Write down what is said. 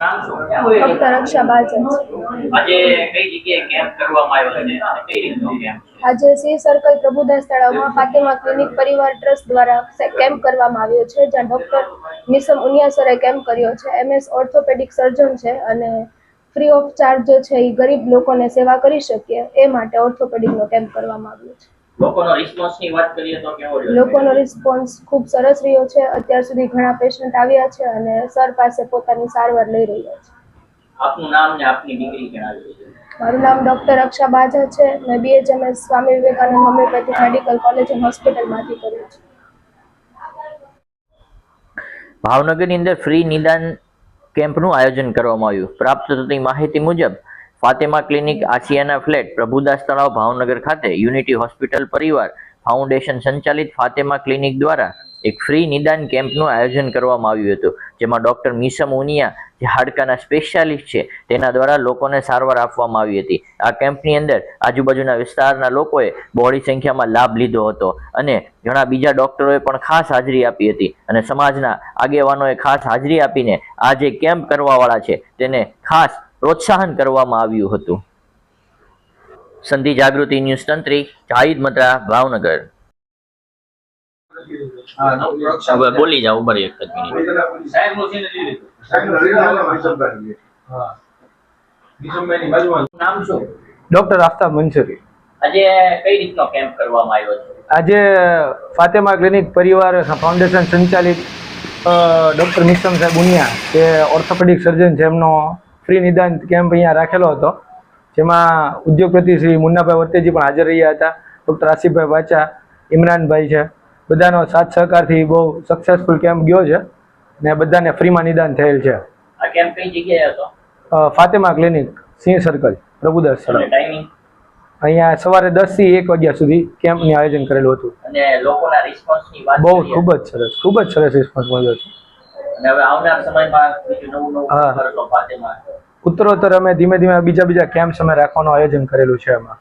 બાજન આજે કઈ જગ્યાએ કેમ્પ કરવામાં આવ્યો છે અને કઈ રીતનો કેમ્પ છે? આજે સી સર્કલ પ્રભુદાસ તળાવમાં ફાતિમા ક્લિનિક પરિવાર ટ્રસ્ટ દ્વારા કેમ્પ કરવામાં આવ્યો છે જ્યાં ડોક્ટર મિસમ ઉનિયાસરે કેમ્પ કર્યો છે. એમએસ ઓર્થોપેડિક સર્જન છે અને ફ્રી ઓફ ચાર્જ છે એ ગરીબ લોકોને સેવા કરી શકીએ એ માટે ઓર્થોપેડિકનો કેમ્પ કરવામાં આવ્યો છે. લોકોનો રિસ્પોન્સની વાત કરીએ તો કેવો રહ્યો લોકોનો રિસ્પોન્સ ખૂબ સરસ રહ્યો છે. અત્યાર સુધી ઘણા પેશન્ટ આવ્યા છે અને સર પાસે પોતાની સારવાર લઈ રહ્યા છે. આપનું નામ ને આપની ડિગ્રી જણાવી મારું નામ ડોક્ટર અક્ષા બાજા છે. મેં BHMS Swami Vivekananda homeopathic medical college and હોસ્પિટલમાંથી કર્યું છે. ભાવનગરની અંદર ફ્રી નિદાન કેમ્પનું આયોજન કરવામાં આવ્યું. પ્રાપ્ત થતી માહિતી મુજબ ફાતેમા ક્લિનિક આસિયાના ફ્લેટ, પ્રભુદાસ તળાવ, ભાવનગર ખાતે, યુનિટી હોસ્પિટલ પરિવાર, ફાઉન્ડેશન સંચાલિત ફાતેમા ક્લિનિક દ્વારા એક ફ્રી નિદાન કેમ્પનું આયોજન કરવામાં આવ્યું હતું, જેમાં ડોક્ટર મિસમ ઉનિયા જે હાડકાના સ્પેશિયાલિસ્ટ છે, તેના દ્વારા લોકોને સારવાર આપવામાં આવી હતી. આ કેમ્પની અંદર આજુબાજુના વિસ્તારના લોકોએ બહોળી સંખ્યામાં લાભ લીધો હતો અને ઘણા બીજા ડોક્ટરોએ પણ ખાસ હાજરી આપી હતી અને સમાજના આગેવાનોએ ખાસ હાજરી આપીને આ જે કેમ્પ કરવાવાળા છે, તેને ખાસ પ્રોત્સાહન કરવામાં આવ્યું હતું. સંધિ જાગૃતિ ન્યૂઝ તંત્રી જાહિદ મત્રા ભાવનગર. બોલી જાઓ ઊભા એક જ મિનિટ. ડોક્ટર આફતાબ મંસૂરી આજે કઈ રીતનો કેમ્પ કરવામાં આવ્યો છે? આજે ફાતેમા ક્લિનિક પરિવાર ફાઉન્ડેશન સંચાલિત ડૉક્ટર મિસમ સાહેબ ઉનિયા જે ઓર્થોપેડિક સર્જન છે એમનો ફ્રી નિદાન કેમ્પ અહીંયા રાખેલો હતો. જેમાં ઉદ્યોગપતિ શ્રી મુન્નાભાઈ વર્તેજી પણ હાજર રહ્યા હતા. ડૉક્ટર આસિફભાઈ વાચા ઇમરાનભાઈ છે. બધાનો સાથ સહકારથી બહુ સક્સેસફુલ કેમ્પ ગયો છે ને બધાને ફ્રીમાં નિદાન થયેલ છે. આ કેમ્પ કઈ જગ્યાએ હતો? Fatema clinic Singh circle Prabhudas timing અહીંયા સવારે દસથી એક વાગ્યા સુધી કેમ્પનું આયોજન કરેલું હતું. અને લોકોના રિસ્પોન્સની વાત બહુ ખૂબ જ સરસ ખૂબ જ સરસ રિસ્પોન્સ મળ્યો છે. અને હવે આવનાર સમયમાં બીજું નવું નવું હા. ઉત્તરોત્તર અમે ધીમે ધીમે બીજા બીજા કેમ્પ અમે રાખવાનું આયોજન કરેલું છે એમાં.